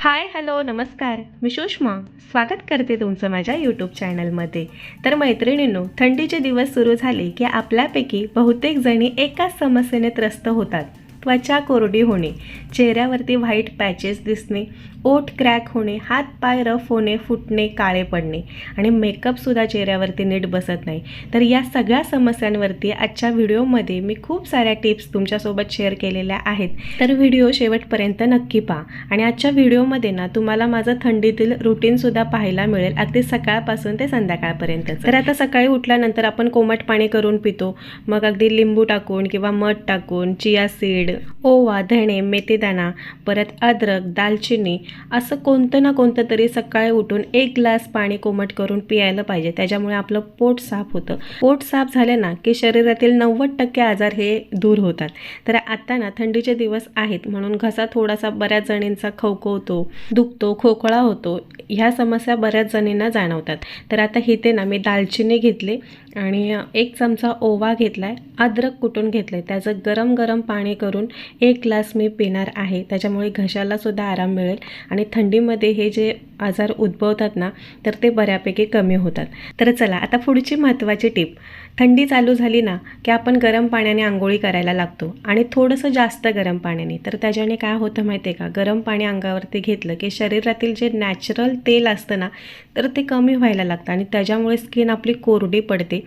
Hi hello नमस्कार. मी सुषमा. स्वागत करते तुमचं माझ्या यूट्यूब चॅनलमध्ये तर मैत्रिणींनो थंडीचे दिवस सुरू झाले की आपल्यापैकी बहुतेक जणी एकाच समस्येने त्रस्त होतात. त्वचा कोरडी होणे चेहऱ्यावरती व्हाईट पॅचेस दिसणे ओठ क्रॅक होणे हात पाय रफ होणे फुटणे काळे पडणे आणि मेकअपसुद्धा चेहऱ्यावरती नीट बसत नाही. तर या सगळ्या समस्यांवरती आजच्या व्हिडिओमध्ये मी खूप साऱ्या टिप्स तुमच्यासोबत शेअर केलेल्या आहेत. तर व्हिडिओ शेवटपर्यंत नक्की पहा आणि आजच्या व्हिडिओमध्ये ना तुम्हाला माझं थंडीतील रुटीनसुद्धा पाहायला मिळेल अगदी सकाळपासून ते संध्याकाळपर्यंत तर आता सकाळी उठल्यानंतर आपण कोमट पाणी करून पितो मग अगदी लिंबू टाकून किंवा मध टाकून चिया सीड ओवा धणे मेथीदाणा परत अद्रक दालचिनी असं कोणतं ना कोणतं तरी सकाळी उठून एक ग्लास पाणी कोमट करून पियायला पाहिजे. त्याच्यामुळे आपलं पोट साफ होतं. पोट साफ झालं ना की शरीरातील नव्वद टक्के आजार हे दूर होतात. तर आता ना थंडीचे दिवस आहेत म्हणून घसा थोडासा बऱ्याच जणींचा खवखवतो दुखतो खोकळा होतो ह्या समस्या बऱ्याच जणींना जाणवतात. तर आता इथे ना मी दालचिनी घेतले आणि एक चमचा ओवा घेतला आहे अद्रक कुटून घेतलं आहे त्याचं गरम गरम पाणी करून एक ग्लास मी पिणार आहे. त्याच्यामुळे घशालासुद्धा आराम मिळेल आणि थंडीमध्ये हे जे आजार उद्भवतात ना तर ते बऱ्यापैकी कमी होतात. तर चला आता पुढची महत्त्वाची टीप. थंडी चालू झाली ना की आपण गरम पाण्याने आंघोळी करायला लागतो. आणि थोडंसं जास्त गरम पाण्याने. तर त्याच्याने काय होतं माहिती आहे का? गरम पाणी अंगावरती घेतलं की शरीरातील जे नॅचरल तेल असतं ना तर ते कमी व्हायला लागतं. आणि त्याच्यामुळे स्किन आपली कोरडी पडते.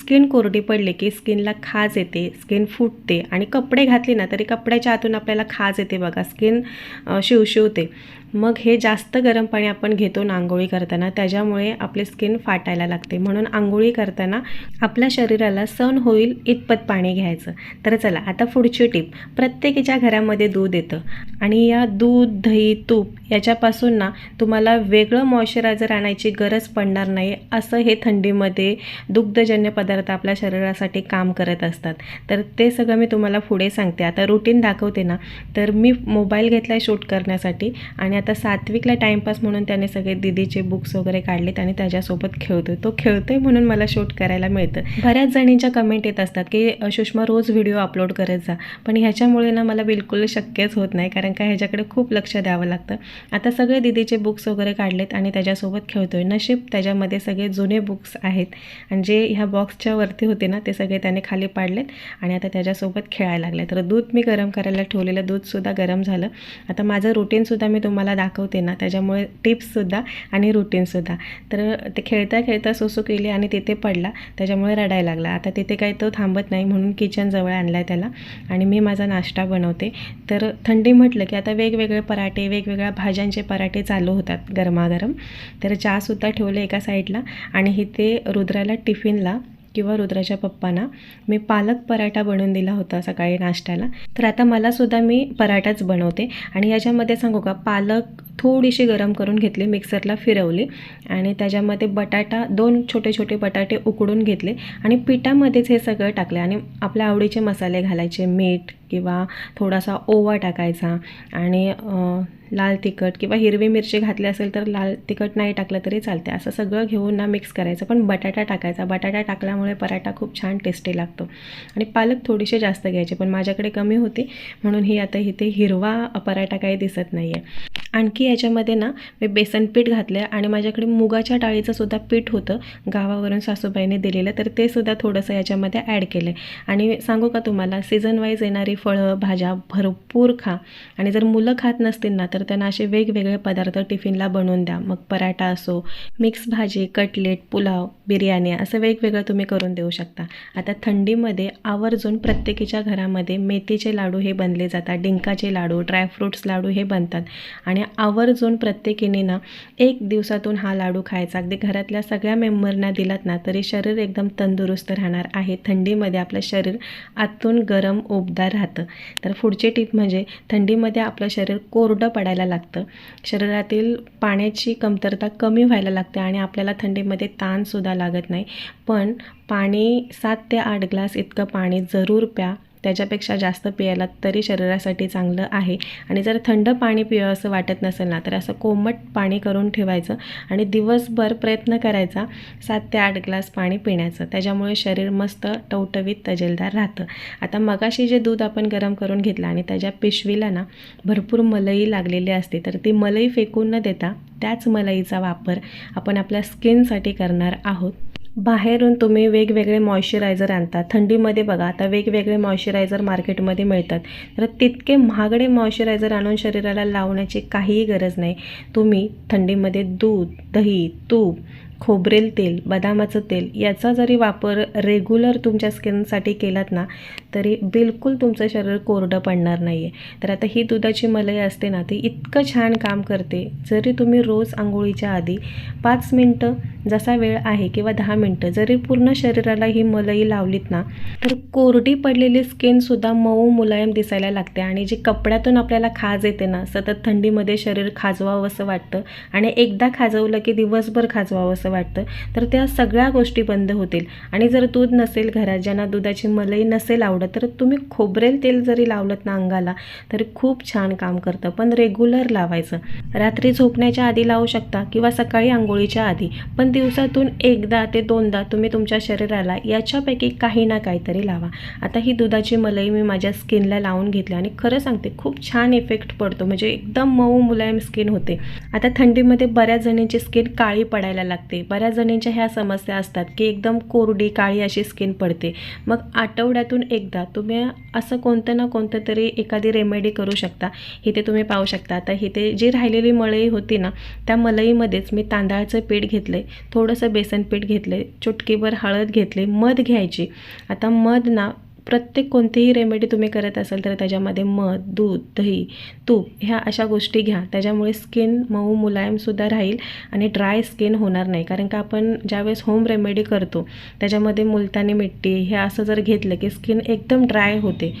स्किन कोरडी पडली की स्किनला खाज येते स्किन फुटते. आणि कपडे घातले ना तरी कपड्याच्या आतून आपल्याला खाज येते बघा. स्किन शिवशिवते. मग हे जास्त गरम पाणी आपण घेतो ना आंघोळी करताना त्याच्यामुळे आपली स्किन फाटायला लागते. म्हणून आंघोळी करताना आपल्या शरीराला सण होईल इतपत पाणी घ्यायचं. तर चला आता पुढची टीप. प्रत्येकीच्या घरामध्ये दूध येतं. आणि या दूध दही तूप याच्यापासून ना तुम्हाला वेगळं मॉइश्चरायझर आणायची गरज पडणार नाही असं हे थंडीमध्ये दुग्धजन्य पदार्थ आपल्या शरीरासाठी काम करत असतात. तर ते सगळं मी तुम्हाला पुढे सांगते. आता रुटीन दाखवते ना तर मी मोबाईल घेतला आहे शूट करण्यासाठी आणि आता सात्विकला टाईमपास म्हणून त्याने सगळे दिदीचे बुक्स वगैरे काढलेत आणि त्याच्यासोबत खेळतो तो खेळतोय म्हणून मला शूट करायला मिळतं. बऱ्याच जणींच्या कमेंट येत असतात की सुषमा रोज व्हिडिओ अपलोड करत जा. पण ह्याच्यामुळे ना मला बिलकुल शक्यच होत नाही कारण का ह्याच्याकडे खूप लक्ष द्यावं लागतं. आता सगळे दिदीचे बुक्स वगैरे काढलेत आणि त्याच्यासोबत खेळतोय. नशीब त्याच्यामध्ये सगळे जुने बुक्स आहेत. आणि जे ह्या बॉक्सच्या वरती होते ना ते सगळे त्याने खाली पाडलेत आणि आता त्याच्यासोबत खेळायला लागले तर दूध मी गरम करायला ठेवलेलं दूधसुद्धा गरम झालं. आता माझं रुटीनसुद्धा मी तुम्हाला दाखवते ना त्याच्यामुळे टिप्ससुद्धा आणि रुटीनसुद्धा तर ते खेळता खेळता सोसू केली आणि तिथे पडला त्याच्यामुळे रडायला लागला. आता तिथे काही तो थांबत नाही म्हणून किचनजवळ आणला आहे त्याला आणि मी माझा नाश्ता बनवते. तर थंडी म्हटलं की आता वेगवेगळे पराठे वेगवेगळ्या भाज्यांचे पराठे चालू होतात गरमागरम. तर चहासुद्धा ठेवले एका साईडला आणि इथे रुद्राला टिफिनला किंवा रुद्राच्या पप्पांना मी पालक पराठा बनवून दिला होता सकाळी नाश्त्याला. तर आता मलासुद्धा मी पराठाच बनवते. आणि याच्यामध्ये सांगू का? पालक थोडीशी गरम करून घेतली मिक्सरला फिरवली आणि त्याच्यामध्ये बटाटा दोन छोटे छोटे बटाटे उकडून घेतले आणि पिठामध्येच हे सगळं टाकले आणि आपल्या आवडीचे मसाले घालायचे मीठ किंवा थोडासा ओवा टाकायचा आणि लाल तिखट किंवा हिरवी मिरची घातली असेल तर लाल तिखट नाही टाकलं तरी चालते असं सगळं घेऊन ना मिक्स करायचं. पण बटाटा टाकायचा. बटाटा टाकल्यामुळे पराठा खूप छान टेस्टी लागतो. आणि पालक थोडीशी जास्त घ्यायचे पण माझ्याकडे कमी होती म्हणून ही आता इथे हिरवा पराठा काही दिसत नाही आहे आणखी याच्यामध्ये ना मी बेसन पीठ घातलं आहे आणि माझ्याकडे मुगाच्या डाळीचं सुद्धा पीठ होतं गावावरून सासूबाईने दिलेलं. तर ते सुद्धा थोडंसं याच्यामध्ये ॲड केलं आहे आणि सांगू का तुम्हाला सीझन वाईज येणारी फळं भाज्या भरपूर खा. आणि जर मुलं खात नसतील ना तर त्यांना असे वेगवेगळे पदार्थ टिफिनला बनवून द्या. मग पराठा असो मिक्स भाजी कटलेट पुलाव बिर्याणी असं वेगवेगळं तुम्ही करून देऊ शकता. आता थंडीमध्ये आवर्जून प्रत्येकीच्या घरामध्ये मेथीचे लाडू हे बनले जातात डिंकाचे लाडू ड्रायफ्रूट्स लाडू हे बनतात. आणि आव आवर्जून प्रत्येकीने ना एक दिवसातून हा लाडू खायचा. अगदी घरातल्या सगळ्या मेंबरना दिलात ना तरी शरीर एकदम तंदुरुस्त राहणार आहे. थंडीमध्ये आपलं शरीर आतून गरम उबदार राहतं. तर पुढची टीप म्हणजे थंडीमध्ये आपलं शरीर कोरडं पडायला लागतं. शरीरातील पाण्याची कमतरता कमी व्हायला लागते आणि आपल्याला थंडीमध्ये ताणसुद्धा लागत नाही. पण पाणी सात ते आठ ग्लास इतकं पाणी जरूर प्या. त्याच्यापेक्षा जास्त पियाला तरी शरीरासाठी चांगलं आहे. आणि जर थंड पाणी पिवं असं वाटत नसेल ना तर असं कोमट पाणी करून ठेवायचं आणि दिवसभर प्रयत्न करायचा सात ते आठ ग्लास पाणी पिण्याचं. त्याच्यामुळे शरीर मस्त टवटवीत तजेलदार राहतं. आता मगाशी जे दूध आपण गरम करून घेतलं आणि त्याच्या पिशवीला ना भरपूर मलई लागलेली असते तर ती मलई फेकून न देता त्याच मलईचा वापर आपण आपल्या स्किनसाठी करणार आहोत. बाहेरून तुम्ही वेगवेगळे मॉइश्चरायझर आणता थंडीमध्ये बघा आता वेगवेगळे मॉइश्चरायझर मार्केटमध्ये मिळतात. तर तितके महागडे मॉइश्चरायझर आणून शरीराला लावण्याची काहीही गरज नाही. तुम्ही थंडीमध्ये दूध दही तूप खोबरेल तेल बदामाचं तेल याचा जरी वापर रेग्युलर तुमच्या स्किनसाठी केलात ना तरी बिलकुल तुमचं शरीर कोरडं पडणार नाही आहे तर आता ही दुधाची मलई असते ना ती इतकं छान काम करते. जरी तुम्ही रोज आंघोळीच्या आधी पाच मिनटं जसा वेळ आहे किंवा दहा मिनटं जरी पूर्ण शरीराला ही मलई लावलीत ना तर कोरडी पडलेली स्किनसुद्धा मऊ मुलायम दिसायला लागते आणि जी कपड्यातून आपल्याला खाज येते ना सतत थंडीमध्ये शरीर खाजवावं असं वाटतं आणि एकदा खाजवलं की दिवसभर खाजवावं असं वाटतं तर त्या सगळ्या गोष्टी बंद होतील. आणि जर दूध नसेल घरात ज्यांना दुधाची मलई नसेल आवडत तर तुम्ही खोबरेल तेल जरी लावलं ना अंगाला तरी खूप छान काम करतं. पण रेग्युलर लावायचं. रात्री झोपण्याच्या आधी लावू शकता किंवा सकाळी आंघोळीच्या आधी. पण दिवसातून एकदा ते दोनदा तुम्ही तुमच्या शरीराला याच्यापैकी काही ना काहीतरी लावा. आता ही दुधाची मलई मी माझ्या स्किनला लावून घेतली आणि खरं सांगते खूप छान इफेक्ट पडतो. म्हणजे एकदम मऊ मुलायम स्किन होते. आता थंडीमध्ये बऱ्याच जणींची स्किन काळी पडायला लागते. बऱ्याच जणींच्या ह्या समस्या असतात की एकदम कोरडी काळी अशी स्किन पडते. मग आठवड्यातून एकदा तुम्ही असं कोणतं ना कोणतं तरी एखादी रेमेडी करू शकता. इथे तुम्ही पाहू शकता. आता इथे जी राहिलेली मळई होती ना त्या मलईमध्येच मी तांदळाचं पीठ घेतलं आहे थोडंसं बेसन पीठ घेतलं आहे चुटकीभर हळद घेतली मध घ्यायची. आता मध ना प्रत्येक कोणतीही रेमेडी तुम्ही करत असाल तर त्याच्यामध्ये मध दूध दही तूप ह्या अशा गोष्टी घ्या. त्याच्यामुळे स्किन मऊ मुलायमसुद्धा राहील आणि ड्राय स्किन होणार नाही. कारण का आपण ज्यावेळेस होम रेमेडी करतो त्याच्यामध्ये मुलतानी मिट्टी हे असं जर घेतलं की स्किन एकदम ड्राय होते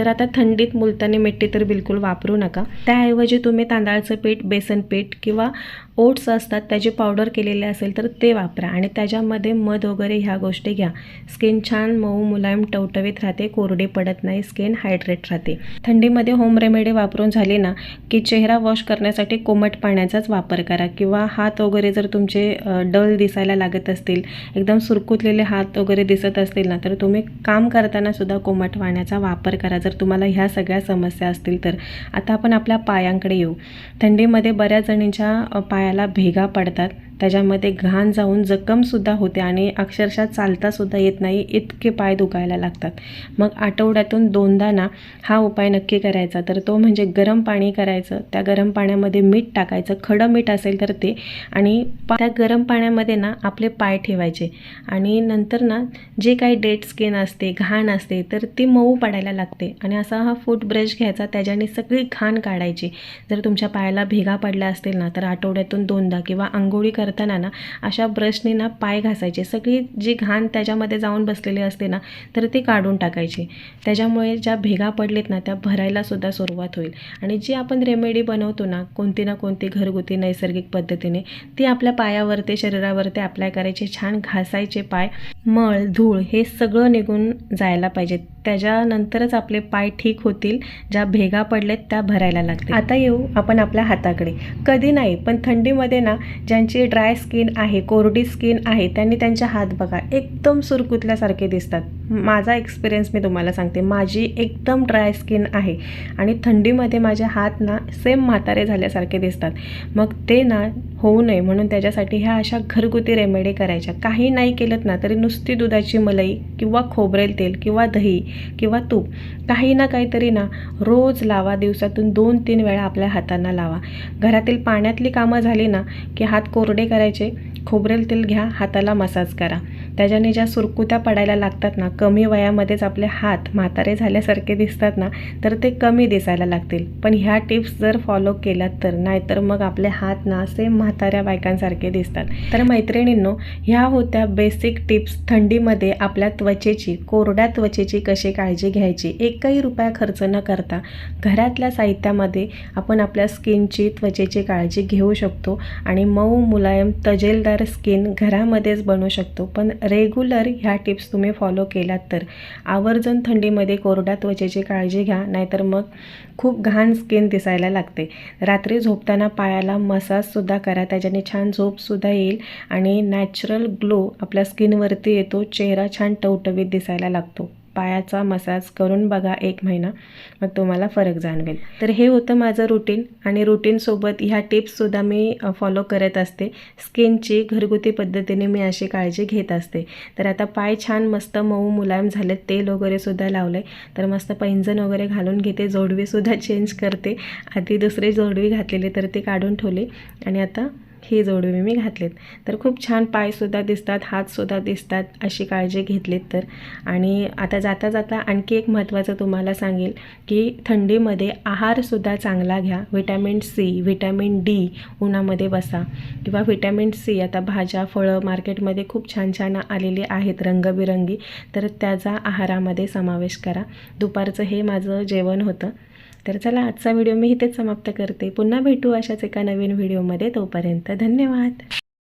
तर आता थंडीत मुलतानी मिट्टी तर बिलकुल वापरू नका. त्याऐवजी तुम्ही तांदळाचं पीठ बेसन पीठ किंवा ओट्स असतात त्याची पावडर केलेले असेल तर ते वापरा आणि त्याच्यामध्ये मध वगैरे ह्या गोष्टी घ्या. स्किन छान मऊ मुलायम टवटवीत राहते कोरडी पडत नाही स्किन हायड्रेट राहते. थंडीमध्ये होम रेमेडी वापरून झाली ना की चेहरा वॉश करण्यासाठी कोमट पाण्याचाच वापर करा किंवा हात वगैरे जर तुमचे डल दिसायला लागत असतील एकदम सुरकुतलेले हात वगैरे दिसत असतील ना तर तुम्ही काम करताना सुद्धा कोमट पाण्याचा वापर करा. जर तुम्हाला ह्या सगळ्या समस्या असतील तर आता आपण आपल्या पायांकडे येऊ. थंडीमध्ये बऱ्याच जणींच्या पायाला भेगा पडतात. त्याच्यामध्ये घाण जाऊन जखमसुद्धा होते आणि अक्षरशः चालतासुद्धा येत नाही इतके पाय दुखायला लागतात. मग आठवड्यातून दोनदा ना हा उपाय नक्की करायचा. तर तो म्हणजे गरम पाणी करायचं. त्या गरम पाण्यामध्ये मीठ टाकायचं. खडं मीठ असेल तर ते. आणि त्या गरम पाण्यामध्ये ना आपले पाय ठेवायचे. आणि नंतर ना जे काही डेड स्किन असते घाण असते तर ती मऊ पडायला लागते. आणि असा हा फूट ब्रश घ्यायचा. त्याच्याने सगळी घाण काढायची. जर तुमच्या पायाला भेगा पडल्या असतील ना तर आठवड्यातून दोनदा किंवा आंघोळी करताना ना अशा ब्रशने ना पाय घासायचे. सगळी जी घाण त्याच्यामध्ये जाऊन बसलेली असते ना तर ती काढून टाकायची. त्याच्यामुळे ज्या भेगा पडलेत ना त्या भरायला सुद्धा सुरुवात होईल. आणि जी आपण रेमेडी बनवतो ना कोणती ना कोणती घरगुती नैसर्गिक पद्धतीने ती आपल्या पायावरती शरीरावरती अप्लाय करायचे. छान घासायचे पाय. मळ धूळ हे सगळं निघून जायला पाहिजे. त्याच्यानंतरच आपले पाय ठीक होतील. ज्या भेगा पडलेत त्या भरायला लागतील. आता येऊ आपण आपल्या हाताकडे. कधी नाही पण थंडीमध्ये ना ज्यांची ड्राय ड्राय स्किन आहे कोरडी स्किन आहे त्यांनी त्यांचे हात बघा एकदम सुरकुतल्यासारखे दिसतात. माझा एक्सपिरियन्स मी तुम्हाला सांगते. माझी एकदम ड्राय स्किन आहे आणि थंडीमध्ये माझे हात ना सेम म्हातारे झाल्यासारखे दिसतात. मग ते ना होऊ नये म्हणून त्याच्यासाठी ह्या अशा घरगुती रेमेडी करायच्या. काही नाही केलं ना तरी नुसती दुधाची मलई किंवा खोबरेल तेल किंवा दही किंवा तूप काही ना काहीतरी ना रोज लावा दिवसातून दोन तीन वेळा आपल्या हातांना लावा. घरातील पाण्यातली कामं झाली ना की हात कोरडे करायचे खोबरेल तेल घ्या हाताला मसाज करा. त्याच्याने ज्या सुरकुत्या पडायला लागतात ना कमी वयामध्येच आपले हात म्हातारे झाल्यासारखे दिसतात ना तर ते कमी दिसायला लागतील. पण ह्या टिप्स जर फॉलो केल्यात तर नाहीतर मग आपले हात ना सेम म्हाताऱ्या बायकांसारखे दिसतात. तर मैत्रिणींनो ह्या होत्या बेसिक टिप्स थंडीमध्ये आपल्या त्वचेची कोरड्या त्वचेची कशी काळजी घ्यायची एकही रुपया खर्च न करता घरातल्या साहित्यामध्ये आपण आपल्या स्किनची त्वचेची काळजी घेऊ शकतो आणि मऊ मुलायम तजेलदार स्किन घरामध्येच बनवू शकतो. पण रेग्युलर ह्या टिप्स तुम्ही फॉलो केलात तर. आवर्जून थंडीमध्ये कोरड्या त्वचेची काळजी घ्या नाहीतर मग खूप घाण स्किन दिसायला लागते. रात्री झोपताना पायाला मसाजसुद्धा करा त्याच्याने छान झोपसुद्धा येईल आणि नॅचरल ग्लो आपल्या स्किनवरती येतो चेहरा छान टवटवीत दिसायला लागतो. पायाचा मसाज करून बघा एक महिना मग तुम्हाला फरक जाणवेल. तर हे होतं माझं रुटीन आणि रुटीनसोबत ह्या टिप्ससुद्धा मी फॉलो करत असते. स्किनची घरगुती पद्धतीने मी अशी काळजी घेत असते. तर आता पाय छान मस्त मऊ मुलायम झाले तेल वगैरेसुद्धा लावलं आहे तर मस्त पैंजण वगैरे घालून घेते जोडवीसुद्धा चेंज करते. आधी दुसरी जोडवी घातलेली तर ती काढून ठेवली. आणि आता हे जोडवे मी घातलेत. तर खूप छान पायसुद्धा दिसतात हातसुद्धा दिसतात अशी काळजी घेतलीत तर. आणि आता जाता जाता आणखी एक महत्त्वाचं तुम्हाला सांगेल की थंडीमध्ये आहारसुद्धा चांगला घ्या. व्हिटॅमिन सी व्हिटॅमिन डी उन्हामध्ये बसा. किंवा व्हिटॅमिन सी आता भाज्या फळं मार्केटमध्ये खूप छान छान आलेली आहेत रंगबिरंगी. तर त्याचा आहारामध्ये समावेश करा. दुपारचं हे माझं जेवण होतं. तर चला आजचा व्हिडिओ मी इथेच समाप्त करते. पुन्हा भेटू अशाच एका नवीन व्हिडिओमध्ये. तोपर्यंत धन्यवाद.